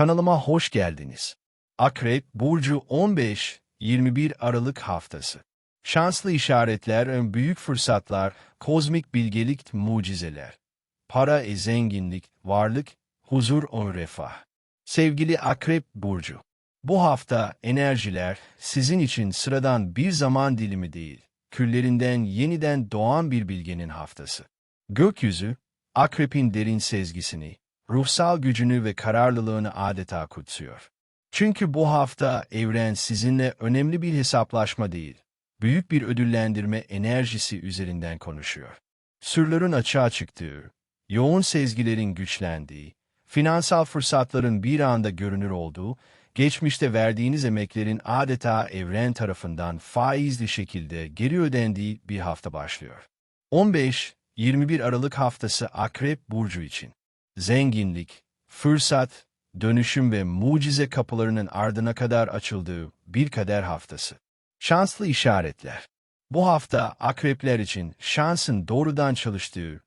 Kanalıma hoş geldiniz. Akrep Burcu 15-21 Aralık haftası. Şanslı işaretler, büyük fırsatlar, kozmik bilgelik, mucizeler. Para e zenginlik, varlık, huzur o refah. Sevgili Akrep Burcu, bu hafta enerjiler sizin için sıradan bir zaman dilimi değil, küllerinden yeniden doğan bir bilgenin haftası. Gökyüzü, Akrep'in derin sezgisini, ruhsal gücünü ve kararlılığını adeta kutsuyor. Çünkü bu hafta evren sizinle önemli bir hesaplaşma değil, büyük bir ödüllendirme enerjisi üzerinden konuşuyor. Sırların açığa çıktığı, yoğun sezgilerin güçlendiği, finansal fırsatların bir anda görünür olduğu, geçmişte verdiğiniz emeklerin adeta evren tarafından faizli şekilde geri ödendiği bir hafta başlıyor. 15-21 Aralık haftası Akrep Burcu için zenginlik, fırsat, dönüşüm ve mucize kapılarının ardına kadar açıldığı bir kader haftası. Şanslı işaretler. Bu hafta akrepler için şansın doğrudan çalıştığı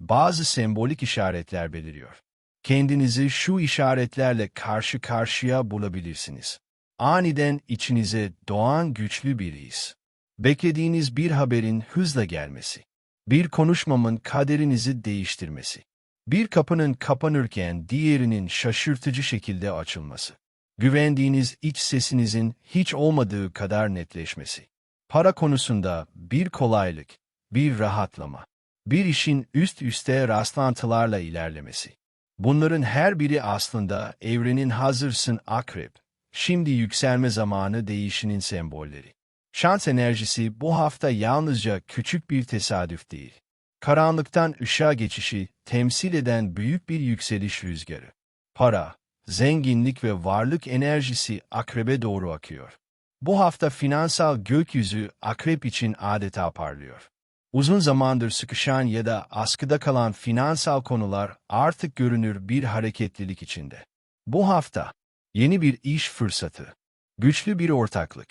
bazı sembolik işaretler beliriyor. Kendinizi şu işaretlerle karşı karşıya bulabilirsiniz. Aniden içinize doğan güçlü bir. Beklediğiniz bir haberin hızla gelmesi. Bir konuşmamın kaderinizi değiştirmesi. Bir kapının kapanırken diğerinin şaşırtıcı şekilde açılması. Güvendiğiniz iç sesinizin hiç olmadığı kadar netleşmesi. Para konusunda bir kolaylık, bir rahatlama, bir işin üst üste rastlantılarla ilerlemesi. Bunların her biri aslında evrenin hazırsın akrep, şimdi yükselme zamanı değişinin sembolleri. Şans enerjisi bu hafta yalnızca küçük bir tesadüf değil. Karanlıktan ışığa geçişi temsil eden büyük bir yükseliş rüzgarı. Para, zenginlik ve varlık enerjisi akrebe doğru akıyor. Bu hafta finansal gökyüzü akrep için adeta parlıyor. Uzun zamandır sıkışan ya da askıda kalan finansal konular artık görünür bir hareketlilik içinde. Bu hafta yeni bir iş fırsatı, güçlü bir ortaklık,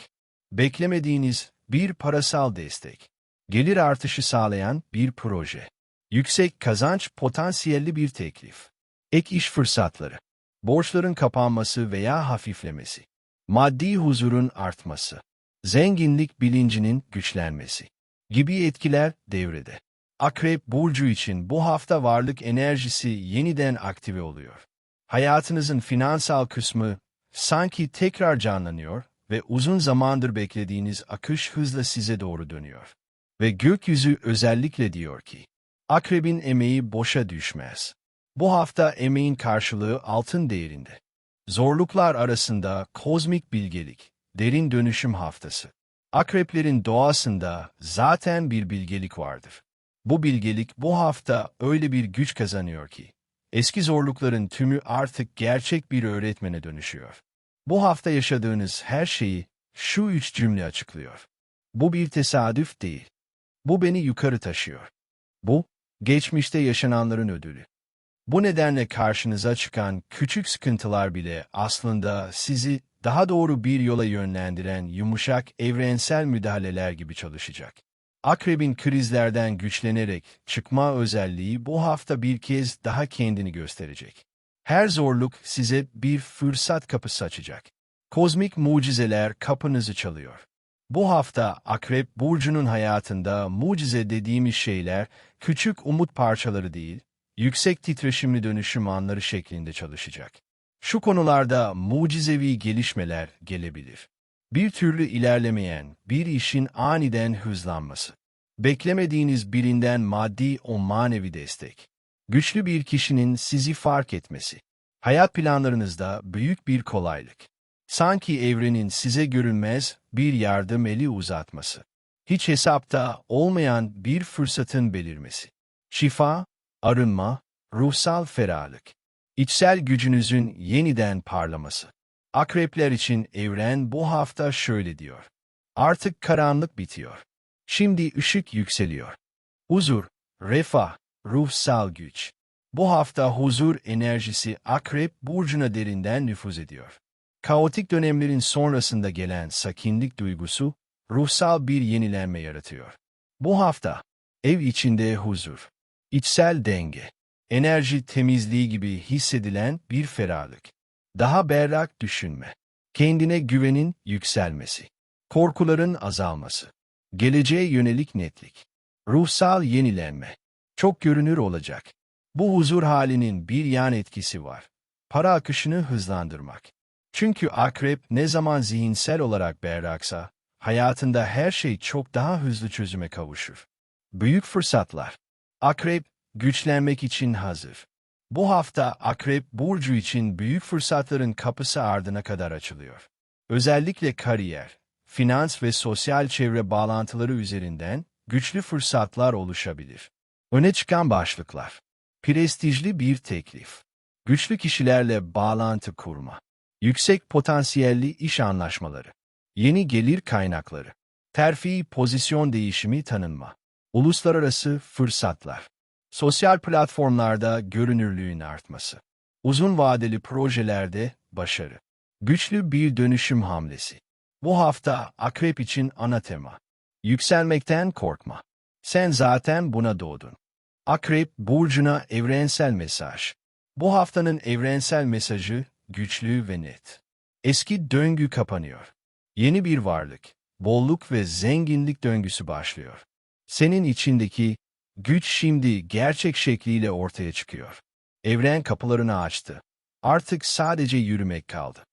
beklemediğiniz bir parasal destek, gelir artışı sağlayan bir proje, yüksek kazanç potansiyelli bir teklif, ek iş fırsatları, borçların kapanması veya hafiflemesi, maddi huzurun artması, zenginlik bilincinin güçlenmesi gibi etkiler devrede. Akrep Burcu için bu hafta varlık enerjisi yeniden aktive oluyor. Hayatınızın finansal kısmı sanki tekrar canlanıyor ve uzun zamandır beklediğiniz akış hızla size doğru dönüyor. Ve gökyüzü özellikle diyor ki, Akrebin emeği boşa düşmez. Bu hafta emeğin karşılığı altın değerinde. Zorluklar arasında kozmik bilgelik, derin dönüşüm haftası. Akreplerin doğasında zaten bir bilgelik vardır. Bu bilgelik bu hafta öyle bir güç kazanıyor ki, eski zorlukların tümü artık gerçek bir öğretmene dönüşüyor. Bu hafta yaşadığınız her şeyi şu üç cümle açıklıyor. Bu bir tesadüf değil. Bu beni yukarı taşıyor. Bu, geçmişte yaşananların ödülü. Bu nedenle karşınıza çıkan küçük sıkıntılar bile aslında sizi daha doğru bir yola yönlendiren yumuşak evrensel müdahaleler gibi çalışacak. Akrebin krizlerden güçlenerek çıkma özelliği bu hafta bir kez daha kendini gösterecek. Her zorluk size bir fırsat kapısı açacak. Kozmik mucizeler kapınızı çalıyor. Bu hafta Akrep Burcu'nun hayatında mucize dediğimiz şeyler küçük umut parçaları değil, yüksek titreşimli dönüşüm anları şeklinde çalışacak. Şu konularda mucizevi gelişmeler gelebilir. Bir türlü ilerlemeyen bir işin aniden hızlanması. Beklemediğiniz birinden maddi o manevi destek. Güçlü bir kişinin sizi fark etmesi. Hayat planlarınızda büyük bir kolaylık. Sanki evrenin size görünmez bir yardım eli uzatması. Hiç hesapta olmayan bir fırsatın belirmesi. Şifa, arınma, ruhsal ferahlık. İçsel gücünüzün yeniden parlaması. Akrepler için evren bu hafta şöyle diyor. Artık karanlık bitiyor. Şimdi ışık yükseliyor. Huzur, refah, ruhsal güç. Bu hafta huzur enerjisi Akrep burcuna derinden nüfuz ediyor. Kaotik dönemlerin sonrasında gelen sakinlik duygusu, ruhsal bir yenilenme yaratıyor. Bu hafta, ev içinde huzur, içsel denge, enerji temizliği gibi hissedilen bir ferahlık. Daha berrak düşünme. Kendine güvenin yükselmesi. Korkuların azalması. Geleceğe yönelik netlik. Ruhsal yenilenme. Çok görünür olacak. Bu huzur halinin bir yan etkisi var. Para akışını hızlandırmak. Çünkü akrep ne zaman zihinsel olarak berraksa, hayatında her şey çok daha hızlı çözüme kavuşur. Büyük fırsatlar. Akrep, güçlenmek için hazır. Bu hafta Akrep Burcu için büyük fırsatların kapısı ardına kadar açılıyor. Özellikle kariyer, finans ve sosyal çevre bağlantıları üzerinden güçlü fırsatlar oluşabilir. Öne çıkan başlıklar. Prestijli bir teklif. Güçlü kişilerle bağlantı kurma. Yüksek potansiyelli iş anlaşmaları. Yeni gelir kaynakları. Terfi pozisyon değişimi tanınma. Uluslararası fırsatlar. Sosyal platformlarda görünürlüğün artması. Uzun vadeli projelerde başarı. Güçlü bir dönüşüm hamlesi. Bu hafta akrep için ana tema. Yükselmekten korkma. Sen zaten buna doğdun. Akrep burcuna evrensel mesaj. Bu haftanın evrensel mesajı güçlü ve net. Eski döngü kapanıyor. Yeni bir varlık, bolluk ve zenginlik döngüsü başlıyor. Senin içindeki güç şimdi gerçek şekliyle ortaya çıkıyor. Evren kapılarını açtı. Artık sadece yürümek kaldı.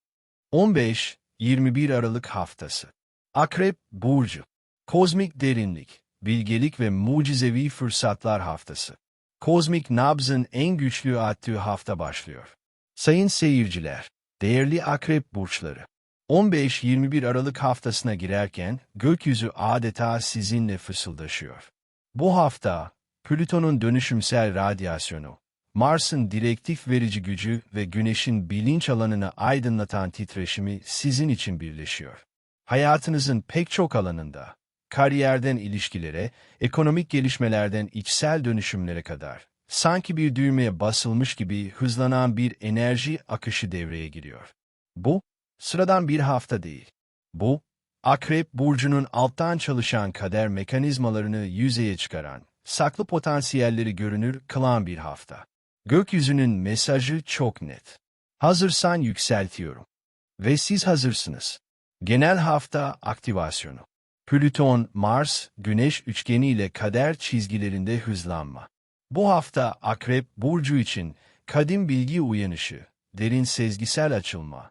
15-21 Aralık haftası. Akrep Burcu. Kozmik derinlik, bilgelik ve mucizevi fırsatlar haftası. Kozmik nabzın en güçlü attığı hafta başlıyor. Sayın seyirciler, değerli akrep burçları, 15-21 Aralık haftasına girerken gökyüzü adeta sizinle fısıldaşıyor. Bu hafta, Plüton'un dönüşümsel radyasyonu, Mars'ın direktif verici gücü ve Güneş'in bilinç alanını aydınlatan titreşimi sizin için birleşiyor. Hayatınızın pek çok alanında, kariyerden ilişkilere, ekonomik gelişmelerden içsel dönüşümlere kadar, sanki bir düğmeye basılmış gibi hızlanan bir enerji akışı devreye giriyor. Bu, sıradan bir hafta değil. Bu, Akrep Burcu'nun alttan çalışan kader mekanizmalarını yüzeye çıkaran, saklı potansiyelleri görünür kılan bir hafta. Gökyüzünün mesajı çok net. Hazırsan yükseltiyorum. Ve siz hazırsınız. Genel hafta aktivasyonu. Plüton, Mars, Güneş üçgeni ile kader çizgilerinde hızlanma. Bu hafta Akrep Burcu için kadim bilgi uyanışı, derin sezgisel açılma,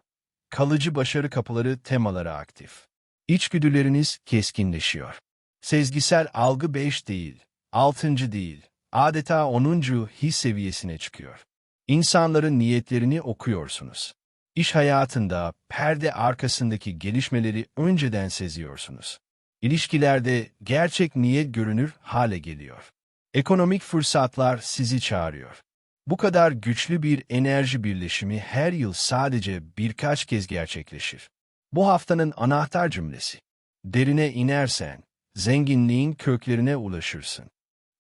kalıcı başarı kapıları temaları aktif. İçgüdüleriniz keskinleşiyor. Sezgisel algı 5 değil, 6. değil, adeta 10. his seviyesine çıkıyor. İnsanların niyetlerini okuyorsunuz. İş hayatında perde arkasındaki gelişmeleri önceden seziyorsunuz. İlişkilerde gerçek niyet görünür hale geliyor. Ekonomik fırsatlar sizi çağırıyor. Bu kadar güçlü bir enerji birleşimi her yıl sadece birkaç kez gerçekleşir. Bu haftanın anahtar cümlesi. Derine inersen, zenginliğin köklerine ulaşırsın.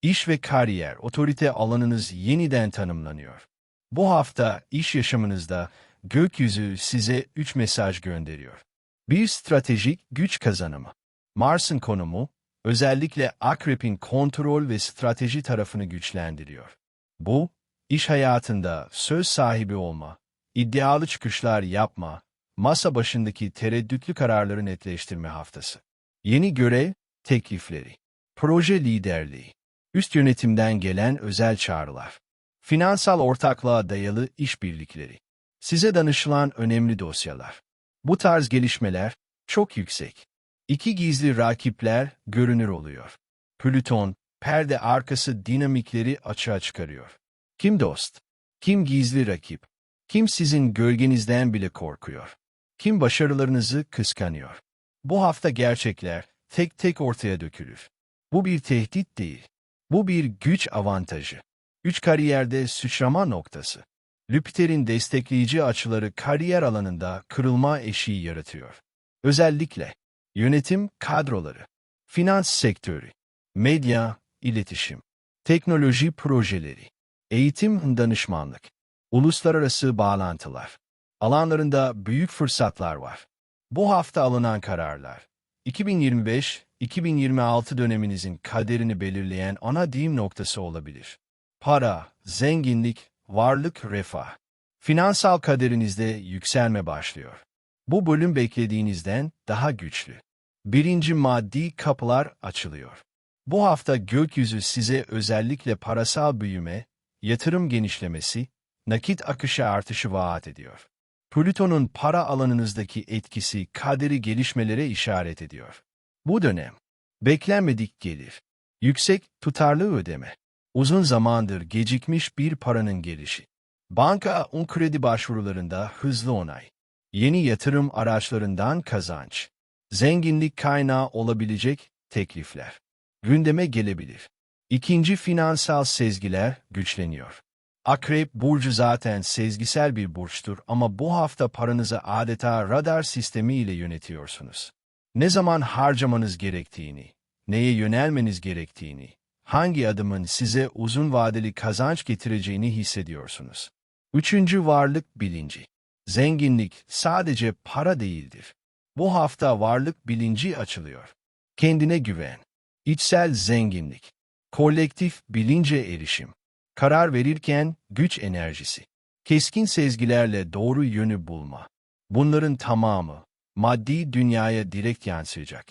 İş ve kariyer, otorite alanınız yeniden tanımlanıyor. Bu hafta iş yaşamınızda gökyüzü size üç mesaj gönderiyor. Bir stratejik güç kazanımı. Mars'ın konumu, özellikle Akrep'in kontrol ve strateji tarafını güçlendiriyor. Bu, iş hayatında söz sahibi olma, iddialı çıkışlar yapma, masa başındaki tereddütlü kararları netleştirme haftası. Yeni görev, teklifleri, proje liderliği, üst yönetimden gelen özel çağrılar, finansal ortaklığa dayalı işbirlikleri, size danışılan önemli dosyalar. Bu tarz gelişmeler çok yüksek. İki gizli rakipler görünür oluyor. Plüton, perde arkası dinamikleri açığa çıkarıyor. Kim dost? Kim gizli rakip? Kim sizin gölgenizden bile korkuyor? Kim başarılarınızı kıskanıyor? Bu hafta gerçekler tek tek ortaya dökülür. Bu bir tehdit değil. Bu bir güç avantajı. Üç kariyerde sıçrama noktası. Lüpiter'in destekleyici açıları kariyer alanında kırılma eşiği yaratıyor. Özellikle yönetim kadroları, finans sektörü, medya, iletişim, teknoloji projeleri, eğitim danışmanlık, uluslararası bağlantılar, alanlarında büyük fırsatlar var. Bu hafta alınan kararlar, 2025-2026 döneminizin kaderini belirleyen ana dim noktası olabilir. Para, zenginlik, varlık, refah. Finansal kaderinizde yükselme başlıyor. Bu bölüm beklediğinizden daha güçlü. Birinci maddi kapılar açılıyor. Bu hafta gökyüzü size özellikle parasal büyüme, yatırım genişlemesi, nakit akışı artışı vaat ediyor. Plüton'un para alanınızdaki etkisi kaderi gelişmelere işaret ediyor. Bu dönem, beklenmedik gelir, yüksek tutarlı ödeme, uzun zamandır gecikmiş bir paranın gelişi, banka un kredi başvurularında hızlı onay, yeni yatırım araçlarından kazanç, zenginlik kaynağı olabilecek teklifler, gündeme gelebilir. İkinci finansal sezgiler güçleniyor. Akrep burcu zaten sezgisel bir burçtur ama bu hafta paranızı adeta radar sistemi ile yönetiyorsunuz. Ne zaman harcamanız gerektiğini, neye yönelmeniz gerektiğini, hangi adımın size uzun vadeli kazanç getireceğini hissediyorsunuz. Üçüncü varlık bilinci. Zenginlik sadece para değildir. Bu hafta varlık bilinci açılıyor. Kendine güven, içsel zenginlik, kolektif bilince erişim, karar verirken güç enerjisi, keskin sezgilerle doğru yönü bulma. Bunların tamamı maddi dünyaya direkt yansıyacak.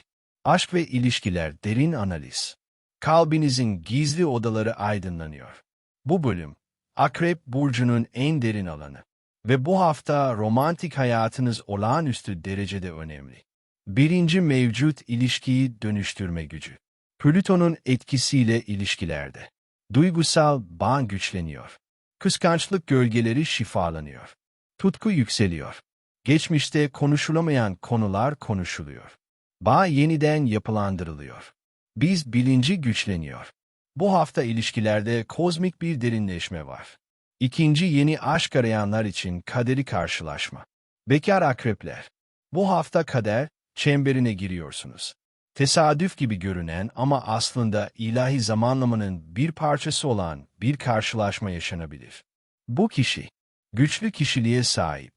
Aşk ve ilişkiler derin analiz. Kalbinizin gizli odaları aydınlanıyor. Bu bölüm, Akrep Burcu'nun en derin alanı. Ve bu hafta romantik hayatınız olağanüstü derecede önemli. Birinci mevcut ilişkiyi dönüştürme gücü. Plüton'un etkisiyle ilişkilerde. Duygusal bağ güçleniyor. Kıskançlık gölgeleri şifalanıyor. Tutku yükseliyor. Geçmişte konuşulamayan konular konuşuluyor. Bağ yeniden yapılandırılıyor. Biz bilinci güçleniyor. Bu hafta ilişkilerde kozmik bir derinleşme var. İkinci yeni aşk arayanlar için kaderi karşılaşma. Bekar akrepler. Bu hafta kader çemberine giriyorsunuz. Tesadüf gibi görünen ama aslında ilahi zamanlamanın bir parçası olan bir karşılaşma yaşanabilir. Bu kişi, güçlü kişiliğe sahip,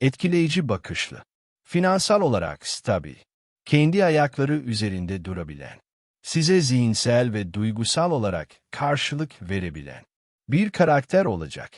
etkileyici bakışlı, finansal olarak stabil, kendi ayakları üzerinde durabilen, size zihinsel ve duygusal olarak karşılık verebilen bir karakter olacak.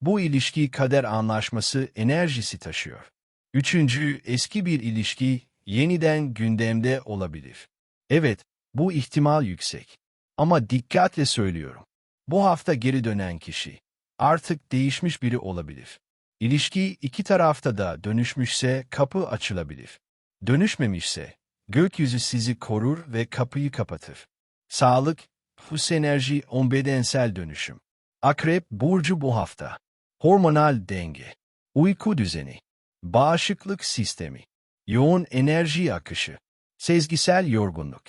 Bu ilişki kader anlaşması enerjisi taşıyor. Üçüncü, eski bir ilişki yeniden gündemde olabilir. Evet, bu ihtimal yüksek. Ama dikkatle söylüyorum. Bu hafta geri dönen kişi artık değişmiş biri olabilir. İlişki iki tarafta da dönüşmüşse kapı açılabilir. Dönüşmemişse gökyüzü sizi korur ve kapıyı kapatır. Sağlık, hus enerji, on bedensel dönüşüm. Akrep burcu bu hafta. Hormonal denge, uyku düzeni, bağışıklık sistemi, yoğun enerji akışı, sezgisel yorgunluk,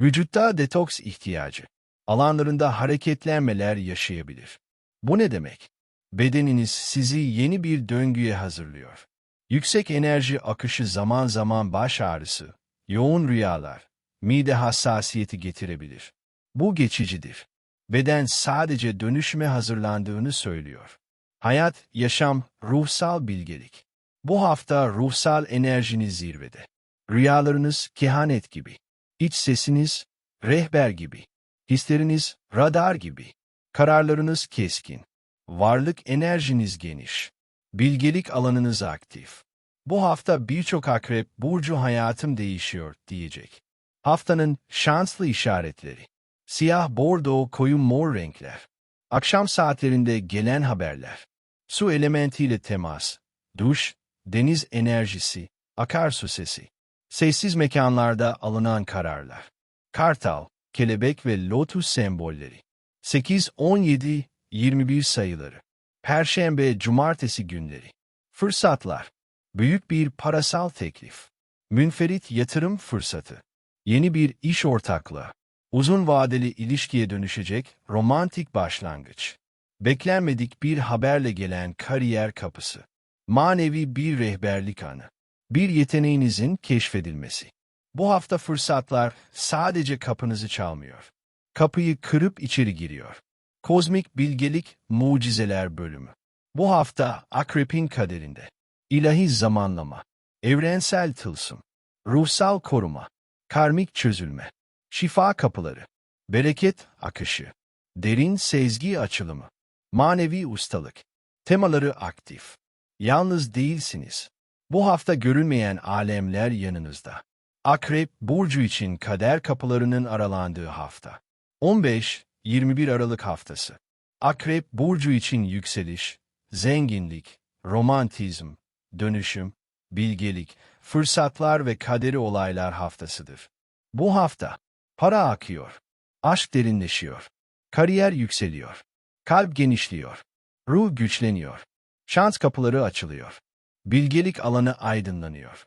vücutta detoks ihtiyacı, alanlarında hareketlenmeler yaşayabilir. Bu ne demek? Bedeniniz sizi yeni bir döngüye hazırlıyor. Yüksek enerji akışı zaman zaman baş ağrısı, yoğun rüyalar, mide hassasiyeti getirebilir. Bu geçicidir. Beden sadece dönüşüme hazırlandığını söylüyor. Hayat, yaşam, ruhsal bilgelik. Bu hafta ruhsal enerjiniz zirvede. Rüyalarınız kehanet gibi. İç sesiniz rehber gibi. Hisleriniz radar gibi. Kararlarınız keskin. Varlık enerjiniz geniş. Bilgelik alanınız aktif. Bu hafta birçok akrep burcu hayatım değişiyor diyecek. Haftanın şanslı işaretleri. Siyah, bordo, koyu mor renkler. Akşam saatlerinde gelen haberler. Su elementiyle temas. Duş, deniz enerjisi, akarsu sesi. Sessiz mekanlarda alınan kararlar. Kartal, kelebek ve lotus sembolleri. 8, 17, 21 sayıları. Perşembe, cumartesi günleri. Fırsatlar. Büyük bir parasal teklif. Münferit yatırım fırsatı. Yeni bir iş ortaklığı. Uzun vadeli ilişkiye dönüşecek romantik başlangıç. Beklenmedik bir haberle gelen kariyer kapısı. Manevi bir rehberlik anı. Bir yeteneğinizin keşfedilmesi. Bu hafta fırsatlar sadece kapınızı çalmıyor. Kapıyı kırıp içeri giriyor. Kozmik Bilgelik Mucizeler Bölümü. Bu hafta Akrep'in kaderinde. İlahi zamanlama, evrensel tılsım, ruhsal koruma, karmik çözülme, şifa kapıları, bereket akışı, derin sezgi açılımı, manevi ustalık, Temaları aktif. Yalnız değilsiniz. Bu hafta görünmeyen alemler yanınızda. Akrep, Burcu için kader kapılarının aralandığı hafta. 15-21 Aralık haftası. Akrep, Burcu için yükseliş, zenginlik, romantizm, dönüşüm, bilgelik, fırsatlar ve kaderi olaylar haftasıdır. Bu hafta, para akıyor, aşk derinleşiyor, kariyer yükseliyor, kalp genişliyor, ruh güçleniyor, şans kapıları açılıyor, bilgelik alanı aydınlanıyor.